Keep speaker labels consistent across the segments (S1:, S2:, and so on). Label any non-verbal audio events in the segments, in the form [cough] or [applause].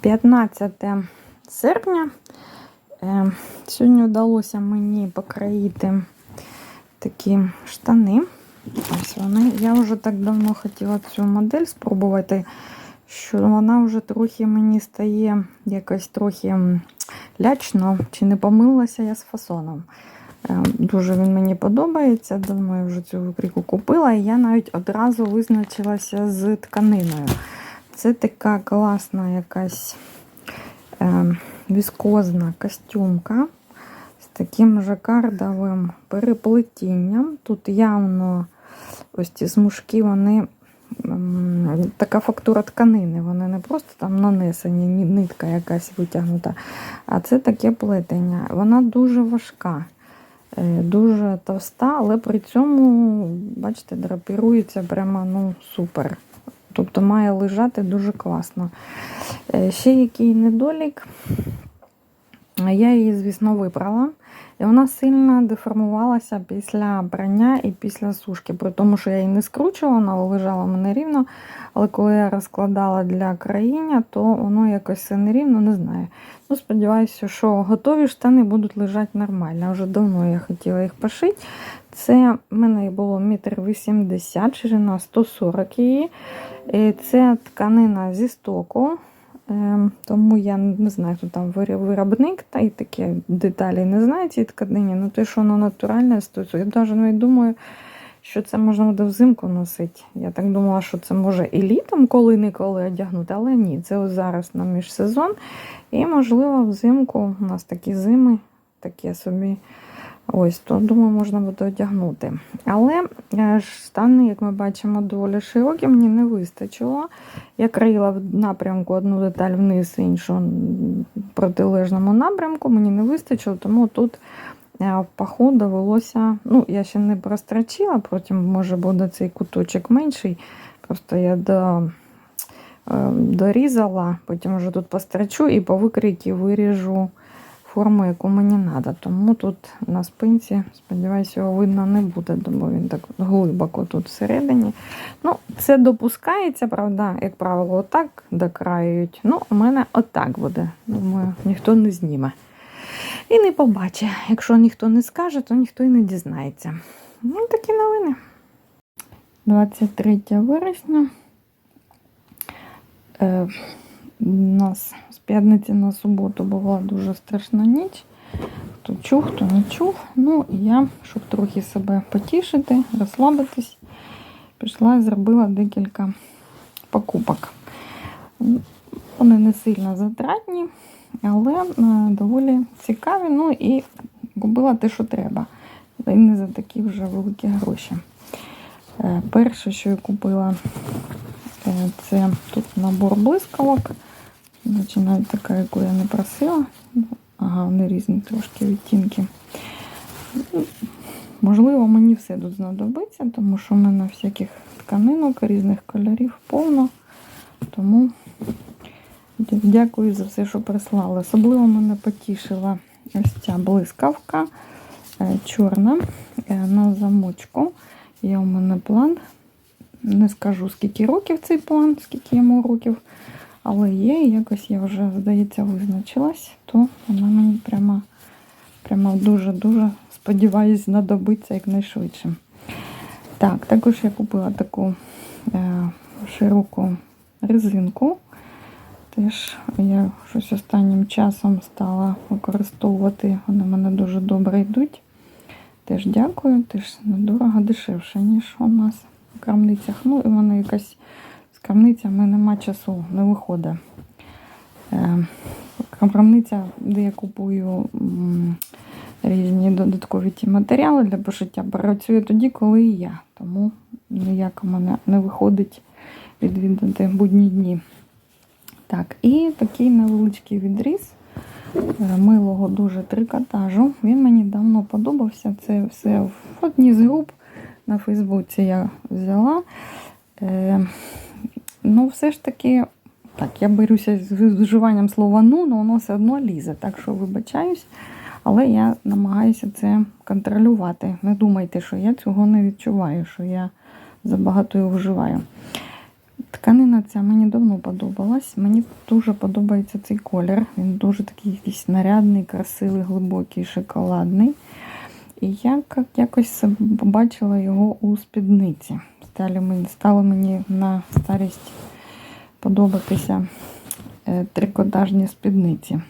S1: 15 серпня. Е, Сьогодні вдалося мені покроїти такі штани. Ось вони. Я вже так давно хотіла цю модель спробувати, що вона вже трохи мені стає якось трохи лячно, чи не помилилася я з фасоном. Е, Дуже він мені подобається. Думаю, вже цю викрійку купила, і я навіть одразу визначилася з тканиною. Це така класна якась е, віскозна костюмка з таким жакардовим переплетінням. Тут явно ось ці смужки, вони така фактура тканини, вони не просто там нанесені, нитка якась витягнута, а це таке плетення. Вона дуже важка. е, Дуже товста, але при цьому, бачите, драпірується прямо ну, супер. Тобто має лежати дуже класно. Е, Ще який недолік. Я її, звісно, випрала. І вона сильно деформувалася після прання і після сушки. При тому, що я її не скручувала, вона лежала мене рівно. Але коли я розкладала для країння, то воно якось нерівно, не знаю. Ну, сподіваюся, що готові штани будуть лежати нормально. Вже давно я хотіла їх пошити. Це в мене було метр вісімдесят, ширина 140 її. І Це тканина зі стоку. Ем, Тому я не знаю, хто там виробник, та й такі деталі не знаю цієї тканині. Ну, те, що воно натуральне. Я навіть навіть думаю, що це можна буде взимку носити. Я так думала, що це може і літом коли-неколи одягнути, але ні, це зараз на міжсезон. І, можливо, взимку у нас такі зими, такі собі. Ось, то думаю, можна буде одягнути. Але е, штани, як ми бачимо, доволі широкі, мені не вистачило. Я країла в напрямку одну деталь вниз, іншу в протилежному напрямку. Мені не вистачило, тому тут е, в паху довелося. Ну, я ще не прострочила, потім може буде цей куточок менший. Просто я до, е, дорізала, потім вже тут построчу і по викрійки виріжу форму, яку мені треба. Тому тут на спинці, сподіваюся, його видно не буде, бо він так глибоко тут всередині. Ну, це допускається, правда, як правило, отак докраюють. Ну, у мене отак буде. Думаю, ніхто не зніме. І не побачить. Якщо ніхто не скаже, то ніхто і не дізнається. Ну, такі новини. 23 вересня. У нас з п'ятниці на суботу була дуже страшна ніч. Хто чув, хто не чув. Ну і я, щоб трохи себе потішити, розслабитись, пішла і зробила декілька покупок. Вони не сильно затратні, але е, доволі цікаві. Ну і купила те, що треба. І не за такі вже великі гроші. Е, Перше, що я купила, е, це тут набор блискавок. Навіть така, яку я не просила. Ага, вони різні трошки відтінки. Ну, Можливо, мені все тут знадобиться, тому що в мене всяких тканинок різних кольорів повно. Тому дякую за все, що прислали. Особливо мене потішила ось ця блискавка е, чорна е, на замочку. Є у мене план. Не скажу, скільки років цей план, скільки йому років. Але є, якось я вже, здається, визначилась, то вона мені прямо, прямо дуже-дуже сподіваюсь, знадобиться якнайшвидше. Так, також я купила таку е, широку резинку. Теж я щось останнім часом стала використовувати. Вони мене дуже добре йдуть. Теж дякую, теж недорого дешевше, ніж у нас в крамницях. Ну, і вона якась з крамницями нема часу, не виходить. Е, Крамниця, де я купую різні додаткові ті матеріали для пошиття, працює тоді, коли і я. Тому ніяк у мене не виходить відвідати будні дні. Так, і такий невеличкий відріз е, милого дуже трикотажу. Він мені давно подобався. Це все в одній з груп на Фейсбуці я взяла. Ну, все ж таки, так, я беруся з вживанням слова ну, але воно все одно лізе, так що вибачаюсь. Але я намагаюся це контролювати. Не думайте, що я цього не відчуваю, що я забагато його вживаю. Тканина ця мені давно подобалась. Мені дуже подобається цей колір. Він дуже такий якийсь нарядний, красивий, глибокий, шоколадний. І я як- якось побачила його у спідниці. Стало мені, на старість подобатися е, трикотажні спідниці.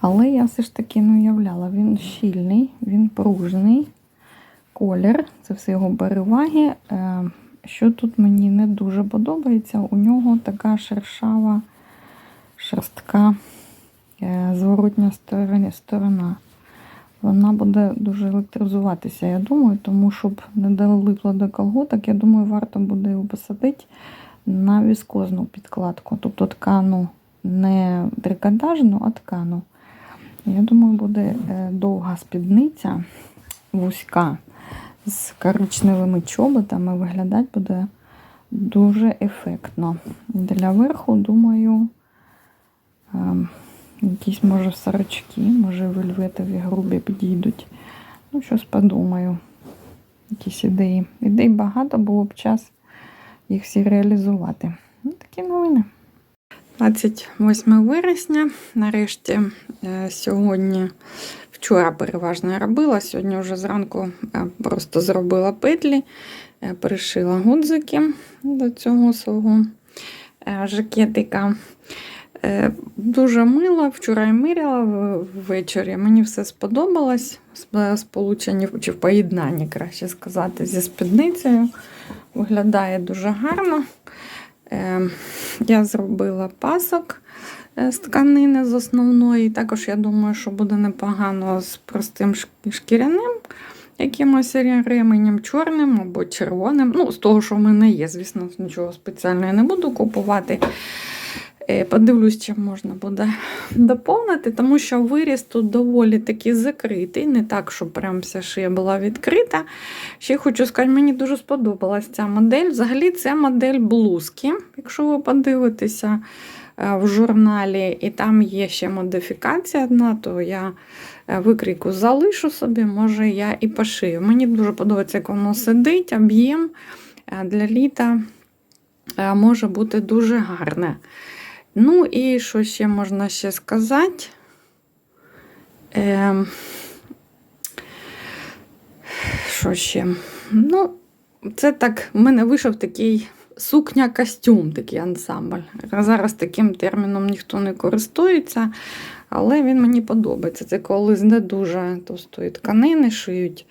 S1: Але я все ж таки не уявляла, він щільний, він пружний колір, це все його переваги. Е, Що тут мені не дуже подобається, у нього така шершава, шерстка е, зворотня сторона. Вона буде дуже електризуватися, я думаю, тому щоб не долипло до колготок, я думаю, варто буде його посадити на віскозну підкладку. Тобто ткану не трикотажну, а ткану. Я думаю, буде е, довга спідниця, вузька, з коричневими чоботами. Виглядати буде дуже ефектно. Для верху, думаю, ем, якісь, може, сорочки, може, вельветові грубі підійдуть. Ну, щось подумаю. Якісь ідеї. Ідей багато, було б час їх всі реалізувати. Ну, такі новини. 28 вересня. Нарешті е, сьогодні, вчора переважно я робила, сьогодні вже зранку просто зробила петлі, е, перешила гудзики до цього свого е, жакетика. Е, Дуже мило, вчора я миряла ввечері. Мені все сподобалось. Сполучені чи в поєднанні, краще сказати, зі спідницею. Виглядає дуже гарно. Е, Я зробила пасок е, з тканини з основної. Також я думаю, що буде непогано з простим шкіряним якимось ременем чорним або червоним. Ну, з того, що в мене є, звісно, нічого спеціального я не буду купувати. Е, Подивлюсь, чим можна буде доповнити, тому що виріс тут доволі таки закритий, не так, щоб прям вся шия була відкрита. Ще хочу сказати, мені дуже сподобалась ця модель. Взагалі, це модель блузки, якщо ви подивитеся е, в журналі, і там є ще модифікація одна, то я е, викрійку залишу собі, може я і пошию. Мені дуже подобається, як воно сидить, об'єм для літа може бути дуже гарне. Ну і що ще можна ще сказати? Ем, що ще? Ну, це так, в мене вийшов такий сукня-костюм, такий ансамбль. Зараз таким терміном ніхто не користується, але він мені подобається. Це коли з не дуже товстої тканини шиють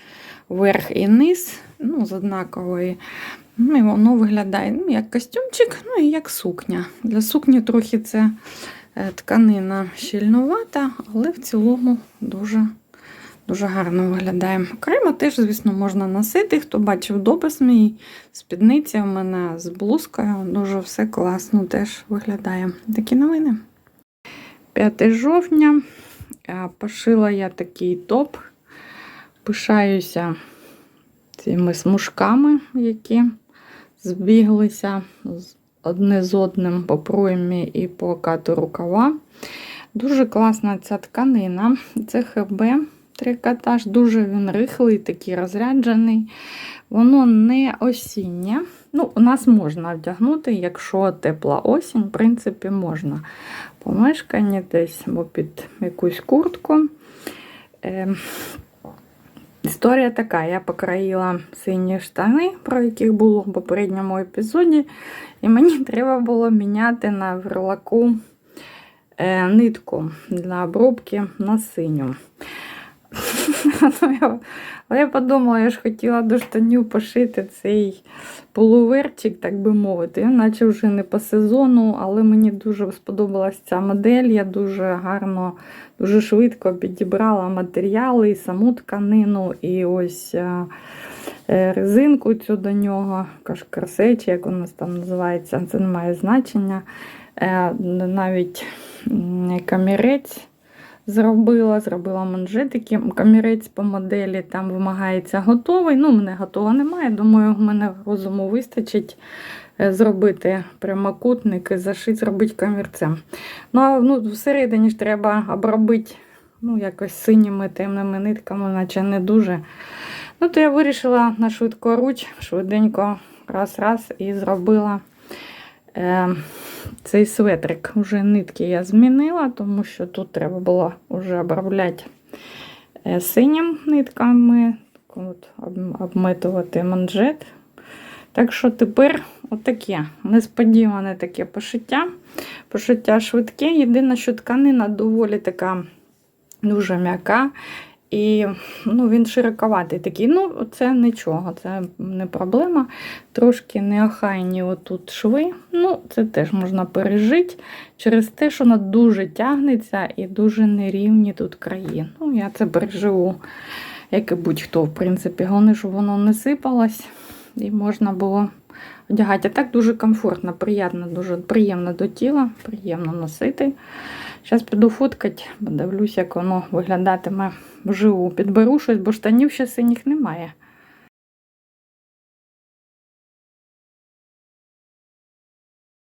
S1: верх і низ, ну, з однакової. Ну, і воно виглядає ну, як костюмчик, ну і як сукня. Для сукні трохи це е, тканина щільнувата, але в цілому дуже, дуже гарно виглядає. Окремо теж, звісно, можна носити. Хто бачив допис мій, спідниця в мене з блузкою, дуже все класно теж виглядає. Такі новини. 5 жовтня. Е, Пошила я такий топ. Пишаюся цими смужками, які збіглися одне з одним по проймі і по кату рукава. Дуже класна ця тканина. Це ХБ трикотаж, дуже він рихлий, такий розряджений. Воно не осіннє. Ну, у нас можна вдягнути, якщо тепла осінь, в принципі, можна. Помешкання десь або під якусь куртку. Історія така: я покроїла сині штани, про яких було в попередньому епізоді, і мені [laughs] треба було міняти на верлаку е, нитку для обробки на синю. [laughs] Ну, Але я подумала, я ж хотіла до штанів пошити цей полуверчик, так би мовити. Наче вже не по сезону, але мені дуже сподобалась ця модель. Я дуже гарно, дуже швидко підібрала матеріали, і саму тканину, і ось е, е, резинку цю до нього, кашкарсеч, як у нас там називається, це не має значення. Е, Навіть камірець зробила, зробила манжетики. Камірець по моделі там вимагається готовий. Ну, мене готового немає. Думаю, в мене розуму вистачить е, зробити прямокутник і зашити, зробити камірцем. Ну, а ну, всередині ж треба обробити ну, якось синіми темними нитками, наче не дуже. Ну, то я вирішила на швидку руч, швиденько раз-раз і зробила Е, цей светрик вже нитки я змінила, тому що тут треба було вже обробляти е, синім нитками, от, об- обметувати манжет. Так що тепер отаке несподіване таке пошиття. Пошиття швидке. Єдине, що тканина доволі така дуже м'яка. І ну, він широковатий такий. Ну, це нічого, це не проблема. Трошки неохайні отут шви. Ну, це теж можна пережити через те, що вона дуже тягнеться і дуже нерівні тут краї. Ну, я це переживу, як і будь-хто, в принципі. Головне, щоб воно не сипалось і можна було одягати. А так дуже комфортно, приємно, дуже приємно до тіла, приємно носити. Зараз піду фоткати, подивлюсь, як воно виглядатиме вживу. Підберу щось, бо штанів ще синіх немає.